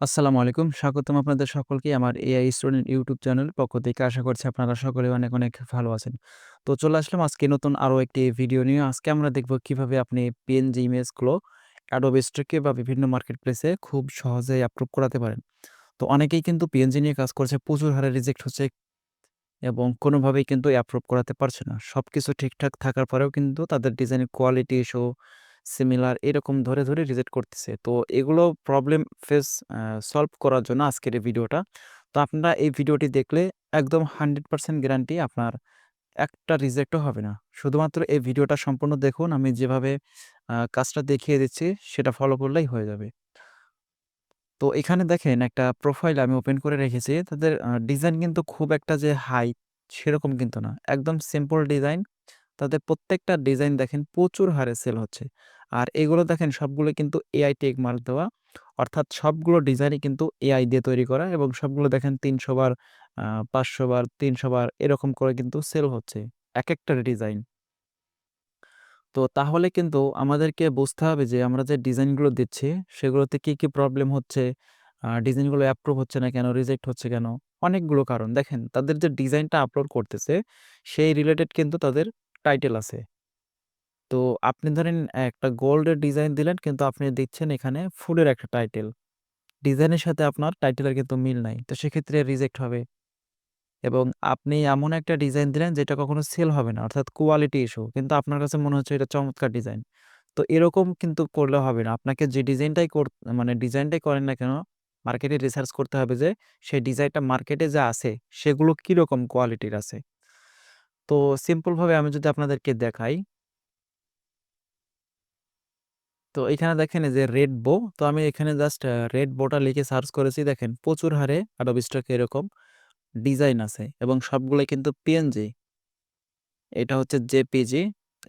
আসসালামু আলাইকুম। স্বাগতম আপনাদের সকলকে আমার এআই স্টুডেন্ট ইউটিউব চ্যানেল পক্ষ থেকে। আশা করছি আপনারা সকলে অনেক, অনেক ভালো আছেন। তো চলে আসলাম আজকে নতুন আরও একটি ভিডিও নিয়ে। আজকে আমরা দেখব কীভাবে আপনি পিএনজি ইমেজগুলো Stock বা বিভিন্ন মার্কেটপ্লেসে খুব সহজেই অ্যাপ্রুভ করাতে পারেন। তো অনেকেই কিন্তু পিএনজি নিয়ে কাজ করছে, প্রচুর হারে রিজেক্ট হচ্ছে এবং কোনোভাবেই কিন্তু অ্যাপ্রুভ করাতে পারছে না। সব কিছু ঠিকঠাক থাকার পরেও কিন্তু তাদের ডিজাইনের কোয়ালিটি ইস্যু, সিমিলার এরকম ধরে, ধরে রিজেক্ট করতেছে। তো এগুলো প্রবলেম ফেস সলভ করার জন্য আজকের এই ভিডিওটা। তো আপনারা এই ভিডিওটি দেখলে একদম 100% গ্যারান্টি আপনার একটা রিজেক্টও হবে না। শুধুমাত্র এই ভিডিওটা সম্পূর্ণ দেখুন। আমি যেভাবে কাজটা দেখিয়ে দিচ্ছি সেটা ফলো করলেই হয়ে যাবে। তো এখানে দেখেন একটা প্রোফাইল আমি ওপেন করে রেখেছি। তাদের ডিজাইন কিন্তু খুব একটা যে হাই সেরকম কিন্তু না। একদম সিম্পল ডিজাইন। তাদের প্রত্যেকটা ডিজাইন দেখেন প্রচুর হারে সেল হচ্ছে। আর এগুলো দেখেন সবগুলো কিন্তু এআই টেক মার্ক দেওয়া। অর্থাৎ সবগুলো ডিজাইনই কিন্তু এআই দিয়ে তৈরি করা এবং সবগুলো দেখেন ৩০০ বার, পাঁচশো বার, ৩০০ বার এরকম করে কিন্তু সেল হচ্ছে। এক একটা ডিজাইন। তো তাহলে কিন্তু আমাদেরকে বুঝতে হবে যে আমরা যে ডিজাইনগুলো দিচ্ছি সেগুলোতে কি, কি প্রবলেম হচ্ছে, ডিজাইনগুলো অ্যাপ্রুভ হচ্ছে না কেন, রিজেক্ট হচ্ছে কেন? অনেকগুলো কারণ। দেখেন তাদের যে ডিজাইনটা আপলোড করতেছে সেই রিলেটেড কিন্তু তাদের টাইটেল আছে। তো আপনি ধরেন একটা গোল্ডের ডিজাইন দিলেন, কিন্তু আপনি দিচ্ছেন এখানে ফুলের একটা টাইটেল। ডিজাইনের সাথে আপনার টাইটেলের কিন্তু মিল নাই। তো সেক্ষেত্রে রিজেক্ট হবে। এবং আপনি এমন একটা ডিজাইন দিলেন যেটা কখনো সেল হবে না। অর্থাৎ কোয়ালিটি ইস্যু। কিন্তু আপনার কাছে মনে হচ্ছে এটা চমৎকার ডিজাইন। তো এরকম কিন্তু করলে হবে না। আপনাকে যে ডিজাইনটাই কর মানে ডিজাইনটাই করেন না কেন, মার্কেটে রিসার্চ করতে হবে যে সেই ডিজাইনটা মার্কেটে যা আছে, সেগুলো কীরকম কোয়ালিটির আছে। তো সিম্পলভাবে আমি যদি আপনাদেরকে দেখাই তো এখানে দেখেন যে রেড বো তো আমি এখানে জাস্ট রেড বোটা লিখে সার্চ করেছি দেখেন প্রচুর হারে Stock এ এরকম ডিজাইন আছে এবং সবগুলাই কিন্তু পিএনজি। এটা হচ্ছে জেপিজি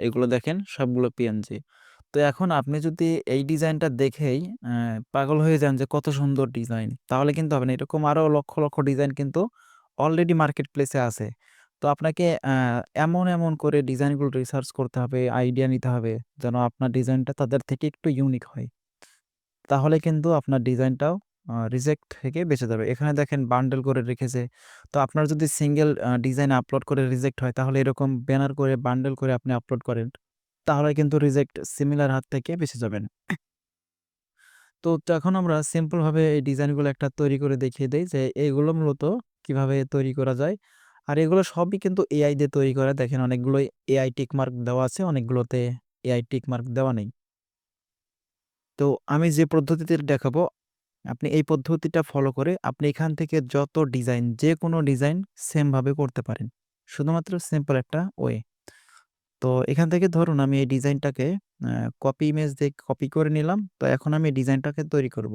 এগুলো দেখেন সবগুলো পিএনজি। তো এখন আপনি যদি এই ডিজাইনটা দেখেই পাগল হয়ে যান যে কত সুন্দর ডিজাইন তাহলে কিন্তু হবে না। এরকম আরও লক্ষ, লক্ষ ডিজাইন কিন্তু অলরেডি মার্কেট প্লেসে আছে। তো আপনাকে এমন, এমন করে ডিজাইনগুলো রিসার্চ করতে হবে, আইডিয়া নিতে হবে যেন আপনার ডিজাইনটা তাদের থেকে একটু ইউনিক হয়। তাহলে কিন্তু আপনার ডিজাইনটাও রিজেক্ট থেকে বেঁচে যাবে। এখানে দেখেন বান্ডেল করে রেখেছে। তো আপনার যদি সিঙ্গেল ডিজাইন আপলোড করে রিজেক্ট হয় তাহলে এরকম ব্যানার করে বান্ডেল করে আপনি আপলোড করেন। তাহলে কিন্তু রিজেক্ট সিমিলার হাত থেকে বেঁচে যাবেন। তো এখন আমরা সিম্পলভাবে এই ডিজাইনগুলো একটা তৈরি করে দেখিয়ে দেই যে এগুলো মূলত কীভাবে তৈরি করা যায়। আর এগুলো সবই কিন্তু এআই দিয়ে তৈরি করা। দেখেন অনেকগুলোই এআই টিক মার্ক দেওয়া আছে, অনেকগুলোতে এআই টিক মার্ক দেওয়া নেই। তো আমি যে পদ্ধতিতে দেখাবো আপনি এই পদ্ধতিটা ফলো করে আপনি এখান থেকে যত ডিজাইন যে কোনো ডিজাইন সেমভাবে করতে পারেন। শুধুমাত্র সিম্পল একটা ওয়ে। তো এখান থেকে ধরুন আমি এই ডিজাইনটাকে কপি ইমেজ দিয়ে কপি করে নিলাম। তো এখন আমি ডিজাইনটাকে তৈরি করব।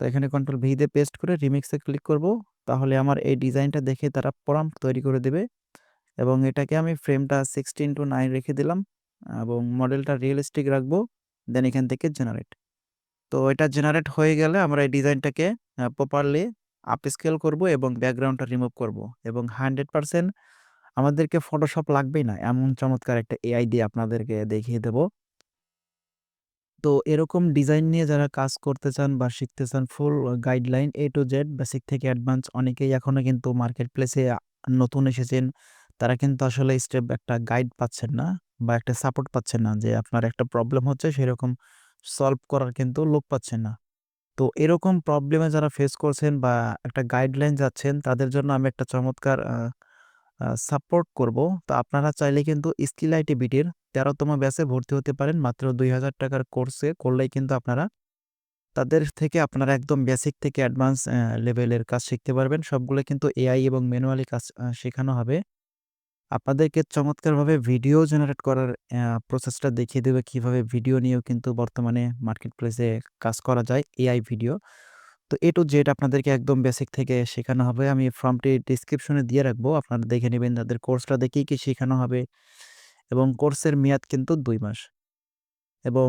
তো এখানে কন্ট্রোল ভি দিয়ে পেস্ট করে রিমিক্সে ক্লিক করব। তাহলে আমার এই ডিজাইনটা দেখে তারা প্রম্পট তৈরি করে দেবে এবং এটাকে আমি ফ্রেমটা 16:9 রেখে দিলাম এবং মডেলটা রিয়ালিস্টিক রাখব। দেন এখান থেকে জেনারেট। তো এটা জেনারেট হয়ে গেলে আমরা এই ডিজাইনটাকে প্রপারলি আপস্কেল করব এবং ব্যাকগ্রাউন্ডটা রিমুভ করব এবং 100% আমাদেরকে ফটোশপ লাগবেই না। এমন চমৎকার একটা এআই দিয়ে আপনাদেরকে দেখিয়ে দেব। তো এরকম ডিজাইন নিয়ে যারা কাজ করতে চান বা শিখতে চান full guideline A to Z basic থেকে অ্যাডভান্স অনেকেই এখনও কিন্তু মার্কেট প্লেসে নতুন এসেছেন। তারা কিন্তু আসলে স্টেপ একটা গাইড পাচ্ছেন না বা একটা সাপোর্ট পাচ্ছেন না যে আপনার একটা প্রবলেম হচ্ছে সেরকম সলভ করার কিন্তু লোক পাচ্ছেন না। তো এরকম প্রবলেমে যারা ফেস করছেন বা একটা গাইডলাইন যাচ্ছেন, তাদের জন্য আমি একটা চমৎকার সাপোর্ট করব। তো আপনারা চাইলে কিন্তু স্কিল আইটিবিটির ১৩ তম ব্যাচে ভর্তি হতে পারেন। মাত্র দুই হাজার টাকার কোর্সে করলেই কিন্তু আপনারা তাদের থেকে আপনারা একদম বেসিক থেকে অ্যাডভান্স লেভেলের কাজ শিখতে পারবেন। সবগুলো কিন্তু এআই এবং ম্যানুয়ালি কাজ শেখানো হবে। আপনাদেরকে চমৎকারভাবে ভিডিও জেনারেট করার প্রসেসটা দেখিয়ে দেবে কীভাবে ভিডিও নিয়েও কিন্তু বর্তমানে মার্কেট প্লেসে কাজ করা যায় এআই ভিডিও। তো এ টু জেড আপনাদেরকে একদম বেসিক থেকে শেখানো হবে। আমি ফর্মটি ডেসক্রিপশনে দিয়ে রাখব। আপনারা দেখে নেবেন তাদের কোর্সটা দেখেই কি শেখানো হবে এবং কোর্সের মেয়াদ কিন্তু দুই মাস। এবং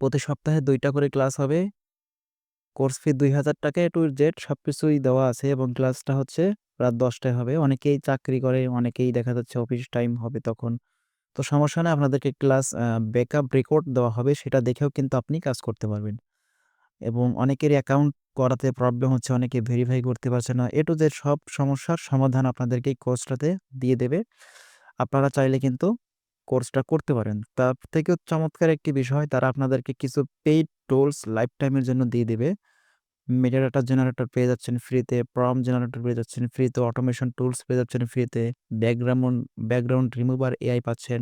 প্রতি সপ্তাহে দুইটা করে ক্লাস হবে। কোর্স ফি ৳২,০০০ এ টু জেড সব কিছুই দেওয়া আছে এবং ক্লাসটা হচ্ছে রাত দশটায় হবে। অনেকেই চাকরি করে, অনেকেই দেখা যাচ্ছে অফিস টাইম হবে তখন। তো সমস্যা নাই আপনাদেরকে ক্লাস ব্যাকআপ রেকর্ড দেওয়া হবে সেটা দেখেও কিন্তু আপনি কাজ করতে পারবেন। এবং অনেকের অ্যাকাউন্ট করাতে প্রবলেম হচ্ছে, অনেকে ভেরিফাই করতে পারছে না। এ টু জেড সব সমস্যার সমাধান আপনাদেরকে কোর্সটাতে দিয়ে দেবে। আপনারা চাইলে কিন্তু কোর্সটা করতে পারেন। তার থেকেও চমৎকার একটি বিষয় তারা আপনাদেরকে কিছু পেইড টুলস লাইফ টাইমের জন্য দিয়ে দিবে। মেটাডাটা জেনারেটর পেয়ে যাচ্ছেন ফ্রিতে, প্রম্পট জেনারেটর পেয়ে যাচ্ছেন ফ্রিতে, অটোমেশন টুলস পেয়ে যাচ্ছেন ফ্রিতে, ব্যাকগ্রাউন্ড ব্যাকগ্রাউন্ড রিমুভার এআই পাচ্ছেন।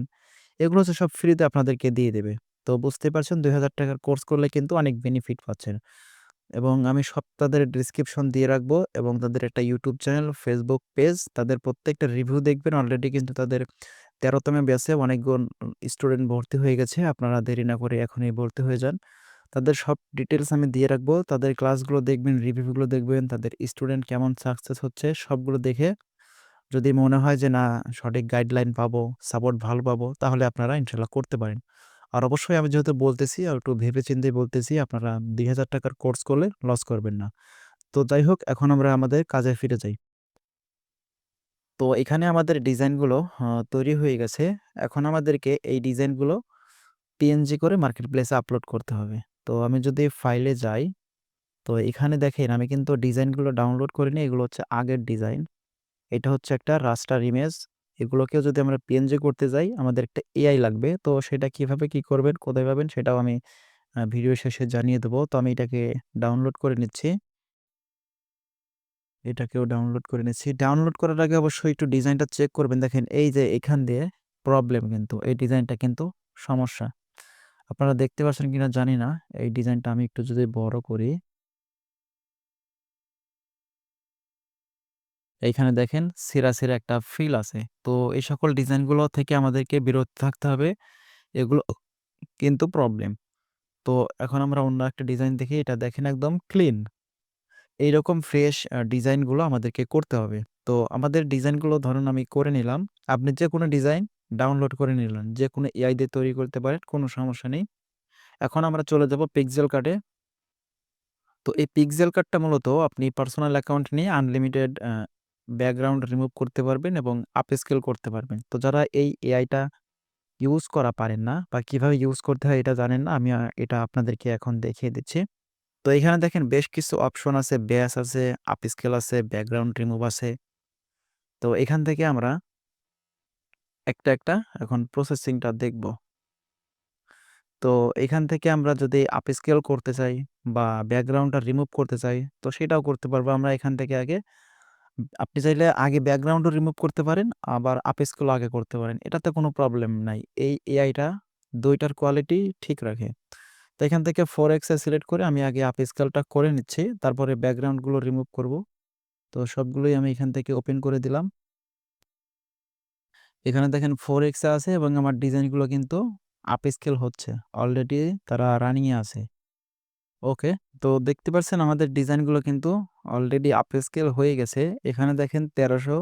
এগুলো হচ্ছে সব ফ্রিতে আপনাদেরকে দিয়ে দেবে। তো বুঝতেই পারছেন ৳২,০০০ টাকার কোর্স করলে কিন্তু অনেক বেনিফিট পাচ্ছেন। এবং আমি সব তাদের ডেসক্রিপশন দিয়ে রাখব এবং তাদের একটা ইউটিউব চ্যানেল, ফেসবুক পেজ, তাদের প্রত্যেকটা রিভিউ দেখবেন। অলরেডি কিন্তু তাদের ১৩ তম ব্যাচে অনেকগুন স্টুডেন্ট ভর্তি হয়ে গেছে। আপনারা দেরি না করে এখনই ভর্তি হয়ে যান। তাদের সব ডিটেলস আমি দিয়ে রাখব। তাদের ক্লাসগুলো দেখবেন, রিভিউগুলো দেখবেন, তাদের স্টুডেন্ট কেমন সাকসেস হচ্ছে সবগুলো দেখে যদি মনে হয় যে না সঠিক গাইডলাইন পাবো, সাপোর্ট ভালো পাবো তাহলে আপনারা ইনশাল্লাহ করতে পারেন। আর অবশ্যই আমি যেহেতু বলতেছি আর একটু ভেবে চিন্তেই বলতেছি আপনারা ৳২,০০০ টাকার কোর্স করলে লস করবেন না। তো যাই হোক এখন আমরা আমাদের কাজে ফিরে যাই। তো এখানে আমাদের ডিজাইনগুলো তৈরি হয়ে গেছে। এখন আমাদেরকে এই ডিজাইনগুলো পিএনজি করে মার্কেট প্লেসে আপলোড করতে হবে। তো আমি যদি ফাইলে যাই, তো এখানে দেখেন আমি কিন্তু ডিজাইনগুলো ডাউনলোড করিনি। এগুলো হচ্ছে আগের ডিজাইন। এটা হচ্ছে একটা রাস্টার ইমেজ। এগুলোকেও যদি আমরা পিএনজি করতে যাই আমাদের একটা এআই লাগবে। তো সেটা কীভাবে কি করবেন, কোথায় পাবেন সেটাও আমি ভিডিও শেষে জানিয়ে দেবো। তো আমি এটাকে ডাউনলোড করে নিচ্ছি। এটাকেও ডাউনলোড করে নিচ্ছি। ডাউনলোড করার আগে অবশ্যই একটু ডিজাইনটা চেক করবেন। দেখেন এই যে এখান দিয়ে প্রবলেম কিন্তু এই ডিজাইনটা কিন্তু সমস্যা। আপনারা দেখতে পাচ্ছেন কিনা জানি না। এই ডিজাইনটা আমি একটু যদি বড় করি এইখানে দেখেন ছেঁড়া, ছেঁড়া একটা ফিল আছে। তো এই সকল ডিজাইনগুলো থেকে আমাদেরকে বিরত থাকতে হবে। এগুলো কিন্তু প্রবলেম। তো এখন আমরা অন্য একটা ডিজাইন দেখি। এটা দেখেন একদম ক্লিন। এইরকম ফ্রেশ ডিজাইনগুলো আমাদেরকে করতে হবে। তো আমাদের ডিজাইনগুলো ধরুন আমি করে নিলাম। আপনি যে কোনো ডিজাইন ডাউনলোড করে নিলেন। যে কোনো এআই দিয়ে তৈরি করতে পারেন, কোনো সমস্যা নেই। এখন আমরা চলে যাব পিক্সেল কার্টে। তো এই পিক্সেল কার্টটা মূলত আপনি পার্সোনাল অ্যাকাউন্ট নিয়ে আনলিমিটেড ব্যাকগ্রাউন্ড রিমুভ করতে পারবেন এবং আপস্কেল করতে পারবেন। তো যারা এই এআইটা ইউজ করা পারেন না বা কীভাবে ইউজ করতে হয় এটা জানেন না, আমি এটা আপনাদেরকে এখন দেখিয়ে দিচ্ছি। তো এখানে দেখেন বেশ কিছু অপশন আছে, ব্যাস আছে, আপস্কেল আছে, ব্যাকগ্রাউন্ড রিমুভ আছে। তো এখান থেকে আমরা একটা, একটা এখন প্রসেসিংটা দেখব। তো এখান থেকে আমরা যদি আপস্কেল করতে চাই বা ব্যাকগ্রাউন্ডটা রিমুভ করতে চাই, তো সেটাও করতে পারব আমরা এখান থেকে আগে। আপনি চাইলে আগে ব্যাকগ্রাউন্ডও রিমুভ করতে পারেন, আবার আপস্কেলও আগে করতে পারেন। এটাতে কোনো প্রবলেম নাই। এই এআইটা দুইটার কোয়ালিটি ঠিক রাখে। তো এখান থেকে 4x এ সিলেক্ট করে আমি আগে আপস্কেলটা করে নিচ্ছি। তারপরে ব্যাকগ্রাউন্ডগুলো রিমুভ করব। তো সবগুলোই আমি এখান থেকে ওপেন করে দিলাম। এখানে দেখেন 4x এ আছে এবং আমার ডিজাইনগুলো কিন্তু আপস্কেল হচ্ছে। অলরেডি তারা রানিং এ আছে। ওকে। তো দেখতে পাচ্ছেন আমাদের ডিজাইনগুলো কিন্তু অলরেডি আপস্কেল হয়ে গেছে। এখানে দেখেন ১৩১২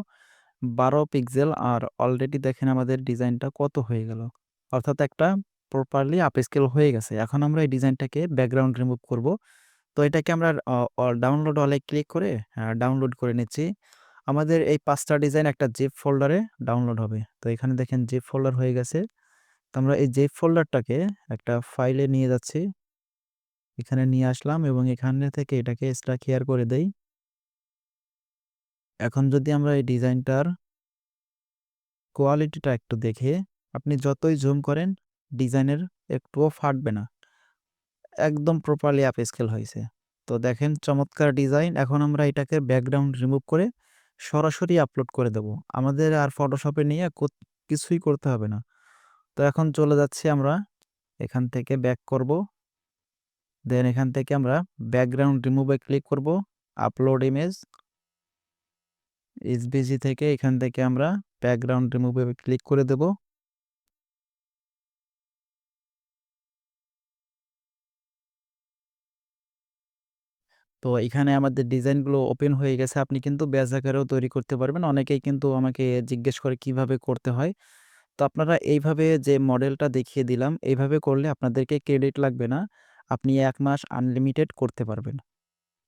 পিক্সেল আর অলরেডি দেখেন আমাদের ডিজাইনটা কত হয়ে গেল। অর্থাৎ একটা প্রপারলি আপস্কেল হয়ে গেছে। এখন আমরা এই ডিজাইনটাকে ব্যাকগ্রাউন্ড রিমুভ করব। তো এটাকে আমরা ডাউনলোড অলে ক্লিক করে ডাউনলোড করে নিচ্ছি। আমাদের এই পাঁচটা ডিজাইন একটা জেপ ফোল্ডারে ডাউনলোড হবে। তো এখানে দেখেন জেপ ফোল্ডার হয়ে গেছে। তো আমরা এই জেপ ফোল্ডারটাকে একটা ফাইলে নিয়ে যাচ্ছি। এখানে নিয়ে আসলাম এবং এখানে থেকে এটাকে এক্সট্রা ক্লিয়ার করে দেই। এখন যদি আমরা এই ডিজাইনটার কোয়ালিটিটা একটু দেখে, আপনি যতই জুম করেন ডিজাইনের একটুও ফাটবে না। একদম প্রপারলি আপস্কেল হয়েছে তো দেখেন চমৎকার ডিজাইন। এখন আমরা এটাকে ব্যাকগ্রাউন্ড রিমুভ করে সরাসরি আপলোড করে দেব। আমাদের আর ফটোশপে নিয়ে কিছুই করতে হবে না। তো এখন চলে যাচ্ছি আমরা এখান থেকে ব্যাক করব। দেন এখান থেকে আমরা ব্যাকগ্রাউন্ড রিমুভে ক্লিক করব। Upload image. এসভিজি থেকে এখান থেকে আমরা ব্যাকগ্রাউন্ড রিমুভ ক্লিক করে দেব। তো এখানে আমাদের ডিজাইনগুলো ওপেন হয়ে গেছে। আপনি কিন্তু ব্যাচ আকারেও তৈরি করতে পারবেন। অনেকেই কিন্তু আমাকে জিজ্ঞেস করে কীভাবে করতে হয়। তো আপনারা এইভাবে যে মডেলটা দেখিয়ে দিলাম, এইভাবে করলে আপনাদেরকে ক্রেডিট লাগবে না। আপনি এক মাস আনলিমিটেড করতে পারবেন।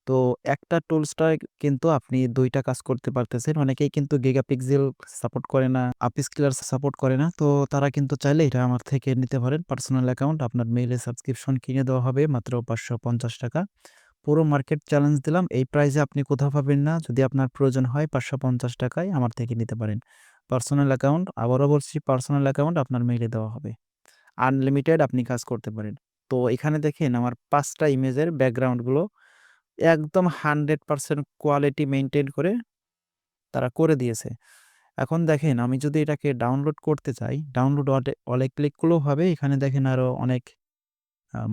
তো একটা টুলসটায় কিন্তু আপনি দুইটা কাজ করতে পারতেছেন। অনেকেই কিন্তু গিগাপিক্সেল সাপোর্ট করে না, আপস্কেলার সাপোর্ট করে না। তো তারা কিন্তু চাইলে এটা আমার থেকে নিতে পারেন। পার্সোনাল অ্যাকাউন্ট আপনার মেইলে সাবস্ক্রিপশন কিনে দেওয়া হবে মাত্র ৳৫৫০ পুরো মার্কেট চ্যালেঞ্জ দিলাম। এই প্রাইসে আপনি কোথাও পাবেন না। যদি আপনার প্রয়োজন হয় পাঁচশো পঞ্চাশ টাকায় আমার থেকে নিতে পারেন। পার্সোনাল অ্যাকাউন্ট আবারও বলছি পার্সোনাল অ্যাকাউন্ট আপনার মেইলে দেওয়া হবে। আনলিমিটেড আপনি কাজ করতে পারেন। তো এখানে দেখেন আমার পাঁচটা ইমেজের ব্যাকগ্রাউন্ডগুলো একদম 100% কোয়ালিটি মেনটেন করে তারা করে দিয়েছে। এখন দেখেন আমি যদি এটাকে ডাউনলোড করতে চাই, ডাউনলোড অলে ক্লিক করলেও হবে। এখানে দেখেন আরও অনেক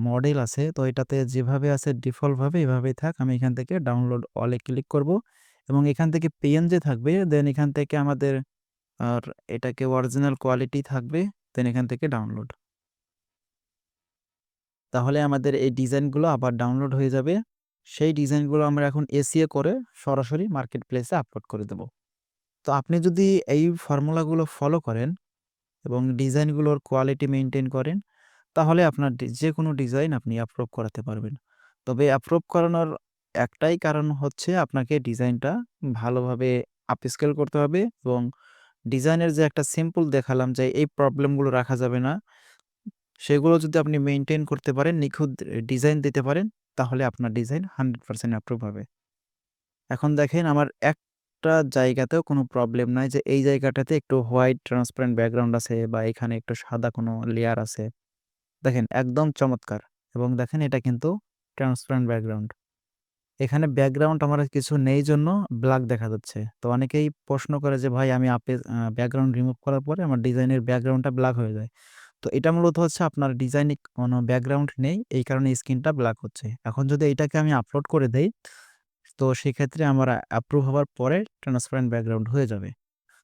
মডেল আছে। তো এটাতে যেভাবে আছে ডিফল্টভাবে এভাবেই থাক। আমি এখান থেকে ডাউনলোড অলে ক্লিক করব এবং এখান থেকে পিএনজি থাকবে। দেন এখান থেকে আমাদের আর এটাকে অরিজিনাল কোয়ালিটি থাকবে। দেন এখান থেকে ডাউনলোড। তাহলে আমাদের এই ডিজাইনগুলো আবার ডাউনলোড হয়ে যাবে। সেই ডিজাইনগুলো আমরা এখন এসইও করে সরাসরি মার্কেট প্লেসে আপলোড করে দেব। তো আপনি যদি এই ফর্মুলাগুলো ফলো করেন এবং ডিজাইনগুলোর কোয়ালিটি মেনটেন করেন, তাহলে আপনার যে কোনো ডিজাইন আপনি অ্যাপ্রুভ করাতে পারবেন। তবে অ্যাপ্রুভ করানোর একটাই কারণ হচ্ছে আপনাকে ডিজাইনটা ভালোভাবে আপস্কেল করতে হবে এবং ডিজাইনের যে একটা সিম্পল দেখালাম যে এই প্রবলেমগুলো রাখা যাবে না। সেগুলো যদি আপনি মেনটেন করতে পারেন, নিখুঁত ডিজাইন দিতে পারেন, তাহলে আপনার ডিজাইন 100% অ্যাপ্রুভ হবে। এখন দেখেন আমার একটা জায়গাতেও কোনো প্রবলেম নাই যে এই জায়গাটাতে একটু হোয়াইট ট্রান্সপারেন্ট ব্যাকগ্রাউন্ড আছে বা এখানে একটু সাদা কোনো লেয়ার আছে। দেখেন একদম চমৎকার এবং দেখেন এটা কিন্তু ট্রান্সপারেন্ট ব্যাকগ্রাউন্ড। এখানে ব্যাকগ্রাউন্ড আমার কিছু নেই জন্য ব্ল্যাক দেখা যাচ্ছে। তো অনেকেই প্রশ্ন করে যে ভাই আমি আপে ব্যাকগ্রাউন্ড রিমুভ করার পরে আমার ডিজাইনের ব্যাকগ্রাউন্ডটা ব্ল্যাক হয়ে যায়। তো এটা মূলত হচ্ছে আপনার ডিজাইনে কোনো ব্যাকগ্রাউন্ড নেই। এই কারণে স্ক্রিনটা ব্ল্যাক হচ্ছে। এখন যদি এটাকে আমি আপলোড করে দেই, তো সেক্ষেত্রে আমার অ্যাপ্রুভ হওয়ার পরে ট্রান্সপারেন্ট ব্যাকগ্রাউন্ড হয়ে যাবে।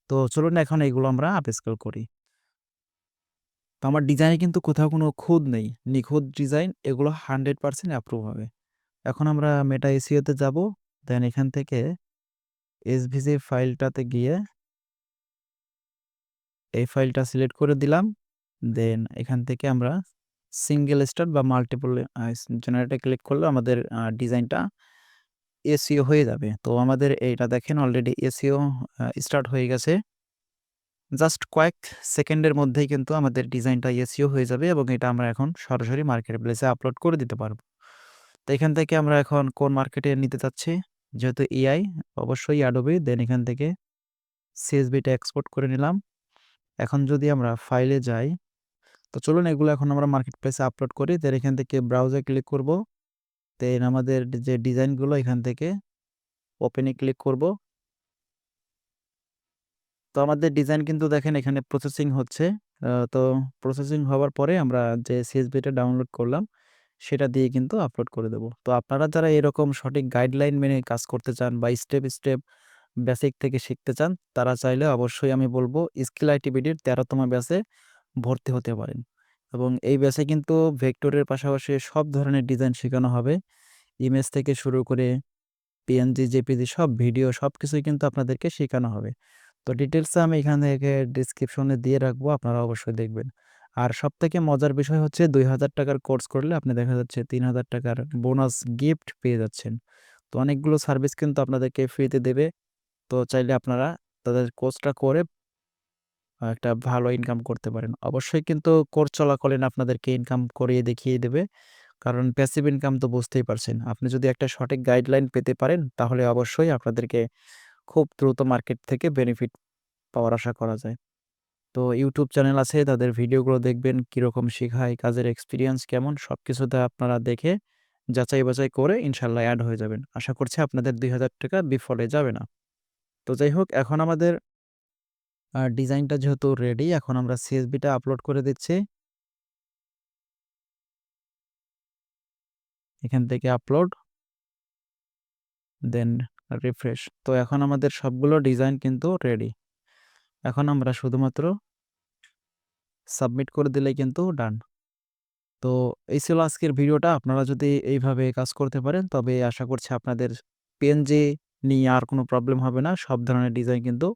তো চলুন এখন এগুলো আমরা আপস্কেল করি। তো আমার ডিজাইনে কিন্তু কোথাও কোনো খুঁত নেই। নিখুঁত ডিজাইন এগুলো 100% অ্যাপ্রুভ হবে। এখন আমরা মেটা এসিওতে যাব। দেন এখান থেকে এসভিজি ফাইলটাতে গিয়ে এই ফাইলটা সিলেক্ট করে দিলাম। দেন এখান থেকে আমরা সিঙ্গেল স্টার বা মাল্টিপল জেনারেটর ক্লিক করলে আমাদের ডিজাইনটা এসিও হয়ে যাবে। তো আমাদের এইটা দেখেন অলরেডি এসিও স্টার্ট হয়ে গেছে। জাস্ট কয়েক সেকেন্ডের মধ্যেই কিন্তু আমাদের ডিজাইনটা এসিও হয়ে যাবে এবং এটা আমরা এখন সরাসরি মার্কেট প্লেসে আপলোড করে দিতে পারব। তো এখান থেকে আমরা এখন কোন মার্কেটে নিতে চাচ্ছি? যেহেতু এআই অবশ্যই অ্যাডোবি দেন এখান থেকে সিএসভিটা এক্সপোর্ট করে নিলাম। এখন যদি আমরা ফাইলে যাই, তো চলুন এগুলো এখন আমরা মার্কেট প্লেসে আপলোড করি। দেন এখান থেকে ব্রাউজে ক্লিক করব। দেন আমাদের যে ডিজাইনগুলো এখান থেকে ওপেন ক্লিক করব। তো আমাদের ডিজাইন কিন্তু দেখেন এখানে প্রসেসিং হচ্ছে। তো প্রসেসিং হওয়ার পরে আমরা যে সিএসভিটা ডাউনলোড করলাম, সেটা দিয়ে কিন্তু আপলোড করে দেব। তো আপনারা যারা এরকম সঠিক গাইডলাইন মেনে কাজ করতে চান বা স্টেপ, স্টেপ বেসিক থেকে শিখতে চান, তারা চাইলে অবশ্যই আমি বলব স্কিল আইটিবিডির ১৩ তম ব্যাচে ভর্তি হতে পারেন। এবং এই ব্যাচে কিন্তু ভেক্টরের পাশাপাশি সব ধরনের ডিজাইন শেখানো হবে। ইমেজ থেকে শুরু করে পিএনজি, জেপিজি সব ভিডিও সব কিছুই কিন্তু আপনাদেরকে শেখানো হবে। তো ডিটেইলসে আমি এখান থেকে ডিসক্রিপশনে দিয়ে রাখব। আপনারা অবশ্যই দেখবেন। আর সব থেকে মজার বিষয় হচ্ছে ৳২,০০০ কোর্স করলে আপনি দেখা যাচ্ছে ৳৩,০০০ বোনাস গিফট পেয়ে যাচ্ছেন। তো অনেকগুলো সার্ভিস কিন্তু আপনাদেরকে ফ্রিতে দেবে। তো চাইলে আপনারা তাদের কোর্সটা করে একটা ভালো ইনকাম করতে পারেন। অবশ্যই কিন্তু কোর্স চলাকালীন আপনাদেরকে ইনকাম করিয়ে দেখিয়ে দেবে। কারণ প্যাসিভ ইনকাম তো বুঝতেই পারছেন। আপনি যদি একটা সঠিক গাইডলাইন পেতে পারেন, তাহলে অবশ্যই আপনাদেরকে খুব দ্রুত মার্কেট থেকে বেনিফিট পাওয়ার আশা করা যায়। তো ইউটিউব চ্যানেল আছে তাদের ভিডিওগুলো দেখবেন কীরকম শেখায়, কাজের এক্সপিরিয়েন্স কেমন সব কিছুতে আপনারা দেখে যাচাই বাছাই করে ইনশাল্লাহ অ্যাড হয়ে যাবেন। আশা করছি আপনাদের ৳২,০০০ বিফলে যাবে না। তো যাই হোক এখন আমাদের আ ডিজাইনটা যেহেতু রেডি এখন আমরা সিএসবিটা আপলোড করে দিচ্ছি। এখান থেকে আপলোড। দেন রিফ্রেশ। তো এখন আমাদের সবগুলো ডিজাইন কিন্তু রেডি। এখন আমরা শুধুমাত্র সাবমিট করে দিলেই কিন্তু ডান। তো এই ছিল আজকের ভিডিওটা। আপনারা যদি এইভাবে কাজ করতে পারেন, তবে আশা করছি আপনাদের পিএনজি নিয়ে আর কোনো প্রবলেম হবে না। সব ধরনের ডিজাইন কিন্তু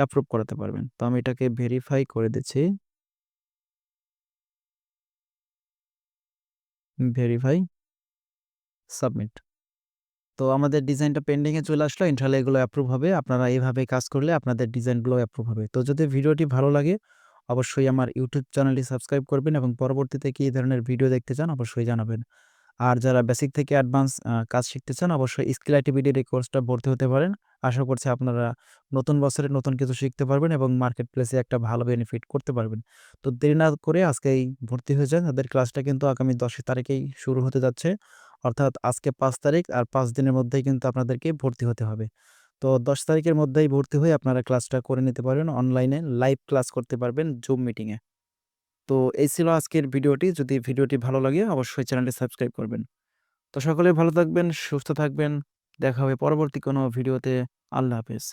অ্যাপ্রুভ করাতে পারবেন। তো আমি এটাকে ভেরিফাই করে দিচ্ছি। ভেরিফাই। সাবমিট। তো আমাদের ডিজাইনটা পেন্ডিংয়ে চলে আসলো। ইনশাআল্লাহ এগুলো অ্যাপ্রুভ হবে। আপনারা এভাবে কাজ করলে আপনাদের ডিজাইনগুলো অ্যাপ্রুভ হবে। তো যদি ভিডিওটি ভালো লাগে, অবশ্যই আমার ইউটিউব চ্যানেলটি সাবস্ক্রাইব করবেন এবং পরবর্তীতে কি ধরনের ভিডিও দেখতে চান, অবশ্যই জানাবেন। আর যারা বেসিক থেকে অ্যাডভান্স কাজ শিখতে চান, অবশ্যই স্কিল আইটিভিটির এই কোর্সটা ভর্তি হতে পারেন। আশা করছি আপনারা নতুন বছরে নতুন কিছু শিখতে পারবেন এবং মার্কেট প্লেসে একটা ভালো বেনিফিট করতে পারবেন। তো দেরি না করে আজকেই ভর্তি হয়ে যান। তাদের ক্লাসটা কিন্তু আগামী ১০ তারিখেই শুরু হতে যাচ্ছে। অর্থাৎ আজকে পাঁচ তারিখ আর পাঁচ দিনের মধ্যেই কিন্তু আপনাদেরকে ভর্তি হতে হবে। তো ১০ তারিখের মধ্যেই ভর্তি হয়ে আপনারা ক্লাসটা করে নিতে পারবেন। অনলাইনে লাইভ ক্লাস করতে পারবেন জুম মিটিংয়ে। তো এই ছিল আজকের ভিডিওটি। যদি ভিডিওটি ভালো লাগে অবশ্যই চ্যানেলটি সাবস্ক্রাইব করবেন। তো সকলে ভালো থাকবেন, সুস্থ থাকবেন। দেখা হবে পরবর্তী কোনো ভিডিওতে। আল্লাহ হাফেজ।